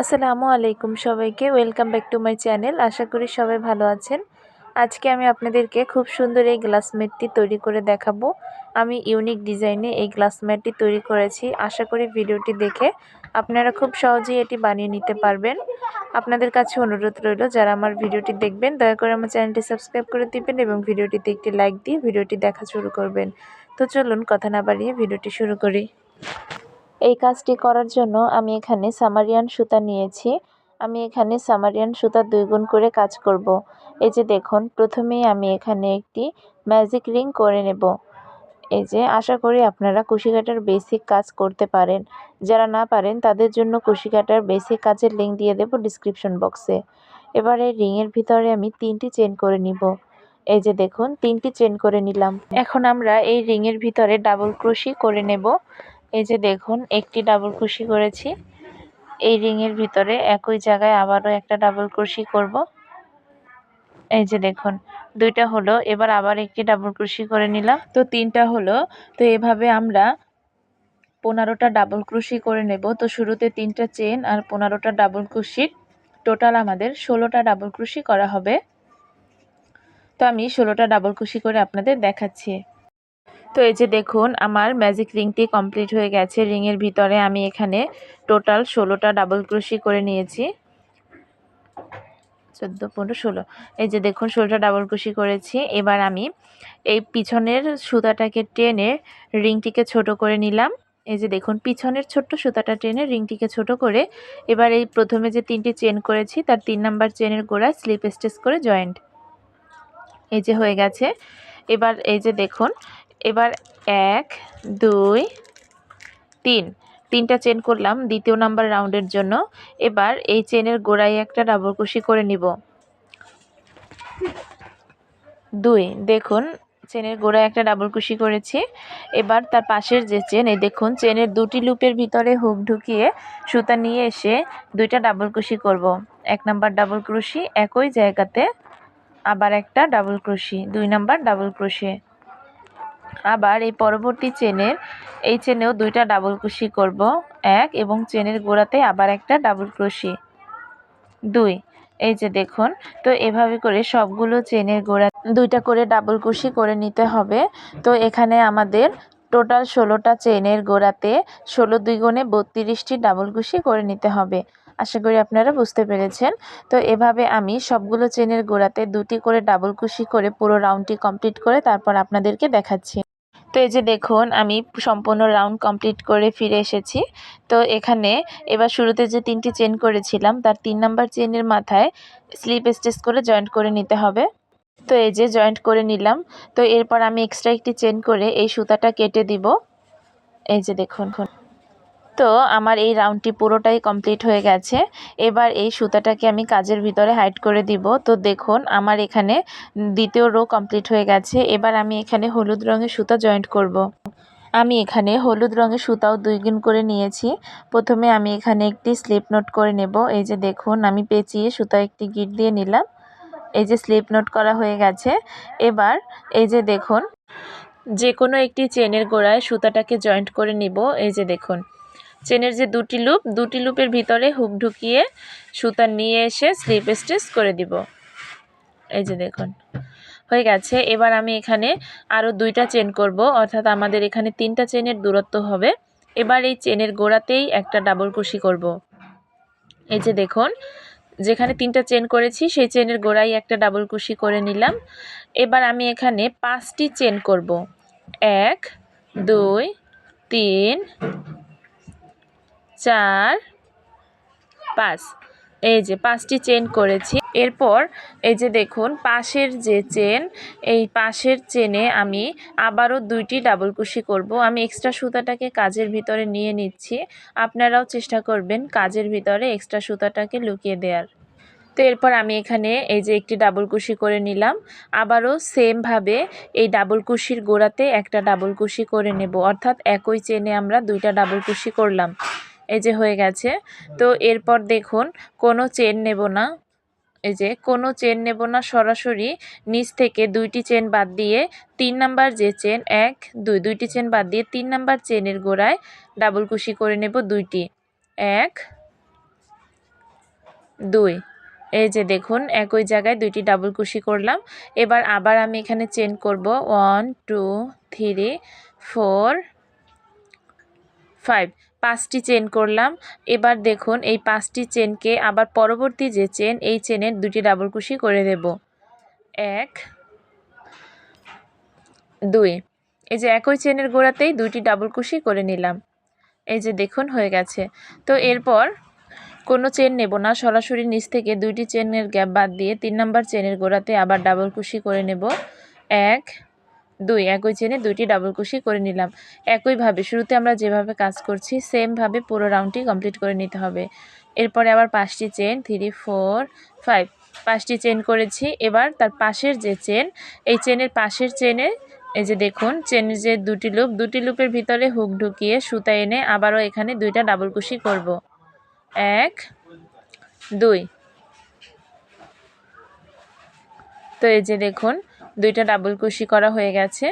আসসালামু আলাইকুম সবাইকে welcome back to my channel আশা করি সবাই ভালো আছেন। আজকে আমি আপনাদেরকে খুব সুন্দর এই গ্লাস ম্যাটটি তৈরি করে দেখাবো। আমি ইউনিক ডিজাইনে এই গ্লাস ম্যাটটি তৈরি করেছি। আশা করি ভিডিওটি দেখে আপনারা খুব সহজেই এটি বানিয়ে নিতে পারবেন। আপনাদের কাছে অনুরোধ রইল, যারা আমার ভিডিওটি দেখবেন, দয়া করে আমার চ্যানেলটি সাবস্ক্রাইব করে দিবেন এবং ভিডিওটিতে একটি লাইক দিয়ে ভিডিওটি দেখা শুরু করবেন। তো চলুন, কথা না বাড়িয়ে ভিডিওটি শুরু করি। এই কাজটি করার জন্য আমি এখানে সামারিয়ান সুতা নিয়েছি। আমি এখানে সামারিয়ান সুতা দুই গুণ করে কাজ করব। এই যে দেখুন, প্রথমেই আমি এখানে একটি ম্যাজিক রিং করে নেব। এই যে আশা করি আপনারা কুশি কাটার বেসিক কাজ করতে পারেন। যারা না পারেন, তাদের জন্য কুশি কাটার বেসিক কাজের লিঙ্ক দিয়ে দেব ডিসক্রিপশন বক্সে এবার এই রিংয়ের ভিতরে আমি তিনটি চেন করে নিব। এই যে দেখুন, তিনটি চেন করে নিলাম। এখন আমরা এই রিংয়ের ভিতরে ডাবল ক্রোশি করে নেব। এই যে দেখুন, একটি ডাবল কুশি করেছি। এই রিংয়ের ভিতরে একই জায়গায় আবারও একটা ডাবল ক্রোশি করব। এই যে দেখুন, দুইটা হলো, এবার আবার একটি ডাবল ক্রোশি করে নিলাম। তো তিনটা হলো, তো এভাবে আমরা পনেরোটা ডাবল ক্রোশি করে নেব। তো শুরুতে তিনটা চেন আর পনেরোটা ডাবল ক্রোশি টোটাল আমাদের ষোলোটা ডাবল ক্রোশি করা হবে। তো আমি ষোলোটা ডাবল ক্রোশি করে আপনাদের দেখাচ্ছি। তো এই যে দেখুন, আমার ম্যাজিক রিংটি কমপ্লিট হয়ে গেছে। রিংয়ের ভিতরে আমি এখানে টোটাল ষোলোটা ডাবল ক্রোশি করে নিয়েছি। চোদ্দ, পনেরো, ষোলো। এই যে দেখুন, ষোলোটা ডাবল ক্রোশি করেছি। এবার আমি এই পিছনের সুতাটাকে টেনে রিংটিকে ছোট করে নিলাম। এই যে দেখুন, পিছনের ছোট্ট সুতাটা টেনে রিংটিকে ছোট করে এবার এই প্রথমে যে তিনটি চেন করেছি, তার তিন নাম্বার চেনের গোড়ায় স্লিপ স্টেচ করে জয়েন্ট এই যে হয়ে গেছে। এবার এই যে দেখুন এবার এক, দুই, তিন। তিনটা চেন করলাম দ্বিতীয় নাম্বার রাউন্ডের জন্য। এবার এই চেনের গোড়ায় একটা ডাবল কুশি করে নিব। দুই, দেখুন চেনের গোড়ায় একটা ডাবল কুশি করেছি। এবার তার পাশের যে চেন এই দেখুন চেনের দুটি লুপের ভিতরে হুক ঢুকিয়ে সুতা নিয়ে এসে দুইটা ডাবল কুশি করব। এক নাম্বার ডাবল ক্রুশি একই জায়গাতে আবার একটা ডাবল ক্রুশি দুই নাম্বার ডাবল ক্রুশি আবার এই পরবর্তী চেনের, এই চেনেও দুইটা ডাবল ক্রোশি করব, এক এবং চেনের গোড়াতে আবার একটা ডাবল ক্রোশি দুই, এই যে দেখুন, তো এভাবে করে সবগুলো চেনের গোড়া, দুইটা করে ডাবল কুশি করে নিতে হবে। তো এখানে আমাদের টোটাল ষোলোটা চেনের গোড়াতে ষোলো দুই গুণে বত্রিশটি ডাবল কুশি করে নিতে হবে। আশা করি আপনারা বুঝতে পেরেছেন। তো এভাবে আমি সবগুলো চেনের গোড়াতে দুটি করে ডাবল কুশি করে পুরো রাউন্ডটি কমপ্লিট করে তারপর আপনাদেরকে দেখাচ্ছি। তো এই যে দেখুন, আমি সম্পূর্ণ রাউন্ড কমপ্লিট করে ফিরে এসেছি। তো এখানে এবার শুরুতে যে তিনটি চেন করেছিলাম, তার তিন নাম্বার চেনের মাথায় স্লিপ স্টিচ করে জয়েন্ট করে নিতে হবে। তো এই যে জয়েন্ট করে নিলাম। তো এরপর আমি এক্সট্রা একটি চেন করে এই সুতাটা কেটে দিব। এই যে দেখুন তো আমার এই রাউন্ডটি পুরোটাই কমপ্লিট হয়ে গেছে। এবার এই সুতাটাকে আমি কাজের ভিতরে হাইড করে দিব। তো দেখুন, আমার এখানে দ্বিতীয় রো কমপ্লিট হয়ে গেছে। এবার আমি এখানে হলুদ রঙের সুতা জয়েন্ট করব। আমি এখানে হলুদ রঙের সুতাও দুই গুণ করে নিয়েছি। প্রথমে আমি এখানে একটি স্লিপ নোট করে নেব। এই যে দেখুন, আমি পেঁচিয়ে সুতা একটি গিট দিয়ে নিলাম। এই যে স্লিপ নোট করা হয়ে গেছে। এবার এই যে দেখুন যে কোনো একটি চেনের গোড়ায় সুতাটাকে জয়েন্ট করে নিব। এই যে দেখুন চেনের যে দুটি লুপ, দুটি লুপের ভিতরে হুক ঢুকিয়ে সুতা নিয়ে এসে স্লিপ স্টিচ করে দিব। এই যে দেখুন, হয়ে গেছে। এবার আমি এখানে আরও দুইটা চেন করব, অর্থাৎ আমাদের এখানে তিনটা চেনের দূরত্ব হবে। এবার এই চেনের গোড়াতেই একটা ডাবল কুশি করব। এই যে দেখুন, যেখানে তিনটা চেন করেছি, সেই চেনের গোড়ায় একটা ডাবল কুশি করে নিলাম। এবার আমি এখানে পাঁচটি চেন করব। এক, দুই, তিন চার, পাঁচ। এই যে পাঁচটি চেন করেছি। এরপর এই যে দেখুন, পাশের যে চেন এই পাশের চেনে আমি আবারও দুইটি ডাবল কুশি করব। আমি এক্সট্রা সুতাটাকে কাজের ভিতরে নিয়ে নিচ্ছি। আপনারাও চেষ্টা করবেন কাজের ভিতরে এক্সট্রা সুতাটাকে লুকিয়ে দেওয়ার তো এরপর আমি এখানে এই যে একটি ডাবল কুশি করে নিলাম। আবারও সেমভাবে এই ডাবল কুশির গোড়াতে একটা ডাবল কুশি করে নেব। অর্থাৎ একই চেনে আমরা দুইটা ডাবল কুশি করলাম। এই যে হয়ে গেছে। তো এরপর দেখুন, কোনো চেন নেব না। এই যে কোনো চেন নেব না সরাসরি। নিচ থেকে দুইটি চেন বাদ দিয়ে তিন নাম্বার যে চেন, এক, দুই, দুইটি চেন বাদ দিয়ে তিন নাম্বার চেনের গোড়ায় ডাবল কুশি করে নেব দুইটি। এক, দুই। এই যে দেখুন, একই জায়গায় দুইটি ডাবল কুশি করলাম। এবার আবার আমি এখানে চেন করব। One, two, three, four, five. পাঁচটি চেন করলাম। এবার দেখুন, এই পাঁচটি চেনকে আবার পরবর্তী যে চেন এই চেনের দুটি ডাবল কুশি করে দেব। এক, দুই। এই যে একই চেনের গোড়াতেই দুইটি ডাবল কুশি করে নিলাম। এই যে দেখুন, হয়ে গেছে। তো এরপর কোনো চেন নেব না। সরাসরি নিচ থেকে দুইটি চেনের গ্যাপ বাদ দিয়ে তিন নাম্বার চেনের গোড়াতে আবার ডাবল কুশি করে নেব। এক দুই, একই চেনে দুইটি ডাবল কুশি করে নিলাম। একইভাবে শুরুতে আমরা যেভাবে কাজ করছি সেমভাবে পুরো রাউন্ডটি কমপ্লিট করে নিতে হবে। এরপরে আবার পাঁচটি চেন থ্রি ফোর ফাইভ পাঁচটি চেন করেছি। এবার তার পাশের যে চেন এই চেনের পাশের চেনে এই যে দেখুন চেনের যে দুটি লুপ দুটি লুপের ভিতরে হুক ঢুকিয়ে সুতা এনে আবারও এখানে দুইটা ডাবল কুশি করব। এক, দুই। তো এই যে দেখুন দুইটা ডাবল কুশি করা হয়ে গেছে।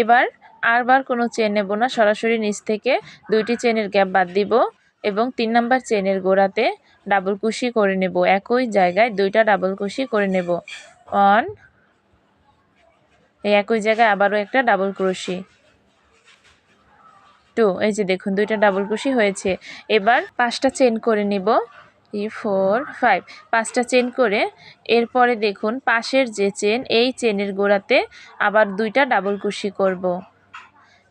এবার আরবার কোনো চেন নেব না, সরাসরি নিচ থেকে দুইটি চেনের গ্যাপ বাদ দিব এবং তিন নাম্বার চেনের গোড়াতে ডাবল কুশি করে নেব। একই জায়গায় দুইটা ডাবল কুশি করে নেব। অন এই একই জায়গায় আবারও একটা ডাবল ক্রোশি টু এই যে দেখুন, দুইটা ডাবল ক্রোশি হয়েছে। এবার পাঁচটা চেন করে নিব। ই ফোর ফাইভ পাঁচটা চেন করে এরপরে দেখুন, পাশের যে চেন এই চেনের গোড়াতে আবার দুইটা ডাবল কুশি করব।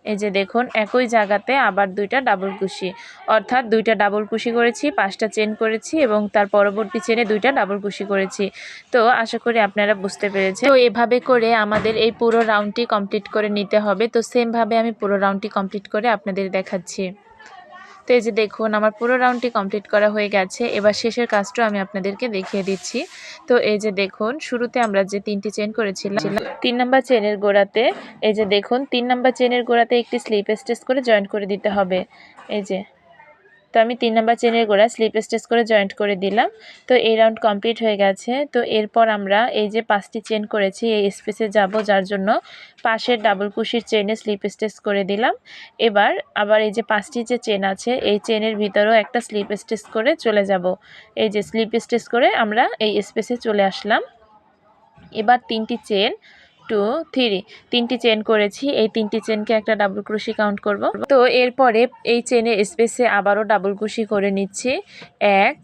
এই যে দেখুন, একই জায়গাতে আবার দুইটা ডাবল কুশি। অর্থাৎ দুইটা ডাবল কুশি করেছি, পাঁচটা চেন করেছি এবং তার পরবর্তী চেনে দুইটা ডাবল কুশি করেছি। তো আশা করি আপনারা বুঝতে পেরেছেন। তো এভাবে করে আমাদের এই পুরো রাউন্ডটি কমপ্লিট করে নিতে হবে। তো সেমভাবে আমি পুরো রাউন্ডটি কমপ্লিট করে আপনাদের দেখাচ্ছি। তো এই যে দেখুন, আমার পুরো রাউন্ডটি কমপ্লিট করা হয়ে গেছে। এবার শেষের কাজটাও আমি আপনাদেরকে দেখিয়ে দিচ্ছি। তো এই যে দেখুন, শুরুতে আমরা যে তিনটি চেন করেছিলাম, তিন নাম্বার চেনের গোড়াতে, এই যে দেখুন, তিন নাম্বার চেনের গোড়াতে একটি স্লিপ স্টেচ করে জয়েন্ট করে দিতে হবে। এই যে তো আমি তিন নাম্বার চেনের গোড়া স্লিপ স্টেচ করে জয়েন্ট করে দিলাম। তো এই রাউন্ড কমপ্লিট হয়ে গেছে। তো এরপর আমরা এই যে পাঁচটি চেন করেছি, এই স্পেসে যাব, যার জন্য পাশের ডাবল কুশির চেনে স্লিপ স্টেচ করে দিলাম। এবার আবার এই যে পাঁচটি যে চেন আছে, এই চেনের ভিতরেও একটা স্লিপ স্টেচ করে চলে যাব। এই যে স্লিপ স্টেচ করে আমরা এই স্পেসে চলে আসলাম। এবার তিনটি চেন টু থ্রি, তিনটি চেন করেছি, এই তিনটি চেনকে একটা ডাবল ক্রুশি কাউন্ট করব। তো এরপরে এই চেনের স্পেসে আবারও ডাবল ক্রুশি করে নিচ্ছি। এক,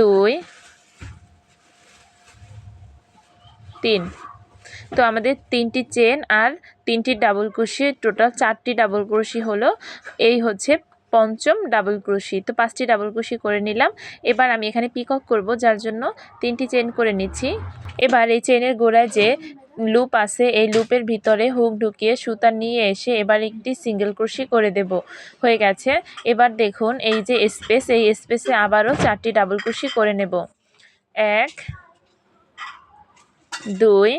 দুই, তিন। তো আমাদের তিনটি চেন আর তিনটি ডাবল ক্রুশি, টোটাল চারটি ডাবল ক্রুশি হলো। এই হচ্ছে পঞ্চম ডাবল ক্রুশি। তো পাঁচটি ডাবল ক্রুশি করে নিলাম। এবার আমি এখানে পিকক করব, যার জন্য তিনটি চেন করে নিচ্ছি। এবার এই চেনের গোড়ায় যে লুপ আছে, এই লুপের ভিতরে হুক ঢুকিয়ে সুতা নিয়ে এসে এবার একটি সিঙ্গেল ক্রুশি করে দেব। হয়ে গেছে। এবার দেখুন, এই যে স্পেস এই স্পেসে আবারও চারটি ডাবল ক্রুশি করে নেব। এক, দুই,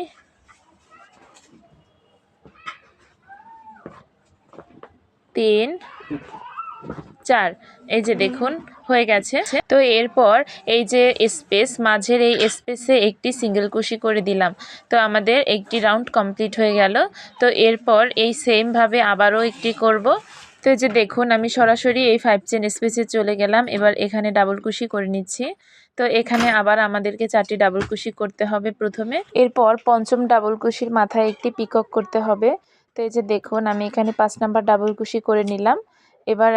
তিন চার, এই যে দেখুন, হয়ে গেছে। তো এরপর এই যে স্পেস মাঝের এই স্পেসে একটি সিঙ্গেল কুশি করে দিলাম। তো আমাদের একটি রাউন্ড কমপ্লিট হয়ে গেল। তো এরপর এই সেমভাবে আবারও একটি করব। তো এই যে দেখুন, আমি সরাসরি এই ফাইভ চেন স্পেসে চলে গেলাম। এবার এখানে ডাবল কুশি করে নিচ্ছি। তো এখানে আবার আমাদেরকে চারটি ডাবল কুশি করতে হবে প্রথমে। এরপর পঞ্চম ডাবল কুশির মাথায় একটি পিকক করতে হবে। তো এই যে দেখুন, আমি এখানে পাঁচ নাম্বার ডাবল কুশি করে নিলাম। এবার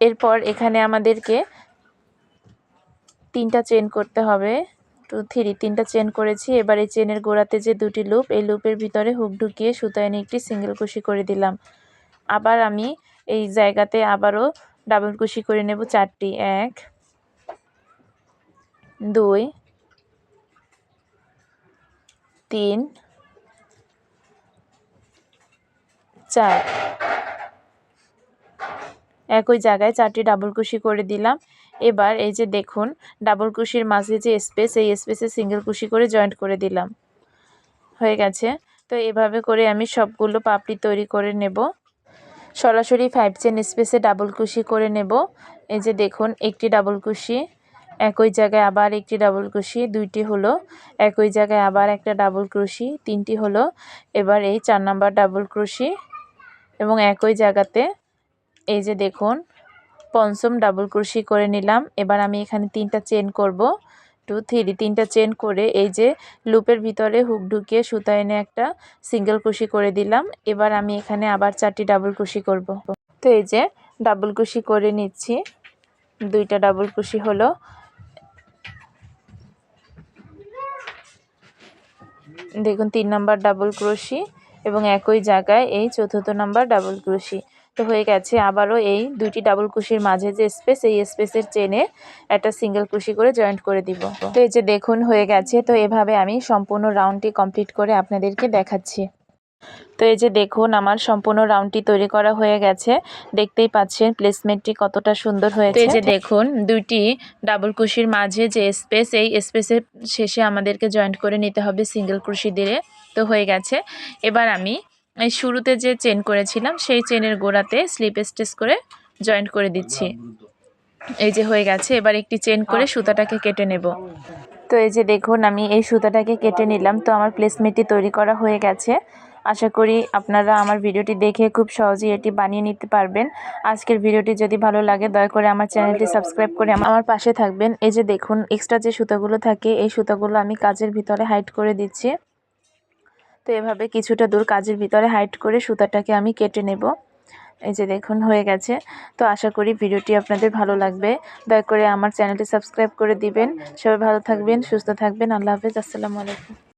এরপর এখানে আমাদেরকে তিনটা চেন করতে হবে। টু থ্রি, তিনটা চেন করেছি। এবার এই চেনের গোড়াতে যে দুটি লুপ, এই লুপের ভিতরে হুক ঢুকিয়ে সুতায় এনে একটি সিঙ্গেল কুশি করে দিলাম। আবার আমি এই জায়গাতে আবারও ডাবল কুশি করে নেব চারটি। এক, দুই, তিন, চার। একই জায়গায় চারটি ডাবল কুশি করে দিলাম। এবার এই যে দেখুন ডাবল কুশির মাঝে যে স্পেস এই স্পেসে সিঙ্গেল কুশি করে জয়েন্ট করে দিলাম। হয়ে গেছে। তো এভাবে করে আমি সবগুলো পাপড়ি তৈরি করে নেব। সরাসরি ফাইভ চেন স্পেসে ডাবল কুশি করে নেব। এই যে দেখুন, একটি ডাবল কুশি, একই জায়গায় আবার একটি ডাবল ক্রুশি দুইটি হলো। একই জায়গায় আবার একটা ডাবল ক্রুশি তিনটি হলো। এবার এই চার নাম্বার ডাবল ক্রুশি এবং একই জায়গাতে এই যে দেখুন, পঞ্চম ডাবল ক্রোশি করে নিলাম। এবার আমি এখানে তিনটা চেন করব। টু থ্রি তিনটা চেন করে এই যে লুপের ভিতরে হুক ঢুকিয়ে সুতা এনে একটা সিঙ্গেল কুশি করে দিলাম। এবার আমি এখানে আবার চারটি ডাবল কুশি করব। তো এই যে ডাবল কুশি করে নিচ্ছি। দুইটা ডাবল কুশি হলো। দেখুন, তিন নাম্বার ডাবল ক্রোশি এবং একই জায়গায় এই চতুর্থ নাম্বার ডাবল ক্রোশি হয়ে গেছে। আবারও এই দুইটি ডাবল কুশির মাঝে যে স্পেস এই স্পেসের চেনে একটা সিঙ্গেল কুশি করে জয়েন্ট করে দিব। তো এই যে দেখুন, হয়ে গেছে। তো এভাবে আমি সম্পূর্ণ রাউন্ডটি কমপ্লিট করে আপনাদেরকে দেখাচ্ছি। তো এই যে দেখুন, আমার সম্পূর্ণ রাউন্ডটি তৈরি করা হয়ে গেছে। দেখতেই পাচ্ছেন প্লেসমেন্টটি কতটা সুন্দর হয়েছে। এই যে দেখুন, দুইটি ডাবল কুশির মাঝে যে স্পেস এই স্পেসের শেষে আমাদেরকে জয়েন্ট করে নিতে হবে সিঙ্গেল কুশি দিয়ে। তো হয়ে গেছে। এবার আমি শুরুতে যে চেন করেছিলাম, সেই চেনের গোড়াতে স্লিপ স্টিচ করে জয়েন্ট করে দিচ্ছি। এই যে হয়ে গেছে, এবার একটি চেন করে সুতাটাকে কেটে নেব। তো এই যে দেখুন, আমি এই সুতাটাকে কেটে নিলাম। তো আমার প্লেসমেন্টটি তৈরি করা হয়ে গেছে। আশা করি আপনারা আমার ভিডিওটি দেখে খুব সহজেই এটি বানিয়ে নিতে পারবেন। আজকের ভিডিওটি যদি ভালো লাগে, দয়া করে আমার চ্যানেলটি সাবস্ক্রাইব করে আমার পাশে থাকবেন। এই যে দেখুন, এক্সট্রা যে সুতাগুলো থাকে, এই সুতাগুলো আমি কাজের ভিতরে হাইড করে দিচ্ছি। তো এভাবে কিছুটা দূর কাজের ভিতরে হাইট করে সুতাটাকে আমি কেটে নেব। এই যে দেখুন, হয়ে গেছে। তো আশা করি ভিডিওটি আপনাদের ভালো লাগবে। দয়া করে আমার চ্যানেলটি সাবস্ক্রাইব করে দিবেন। সবাই ভালো থাকবেন, সুস্থ থাকবেন। আল্লাহ হাফেজ। আসসালামু আলাইকুম।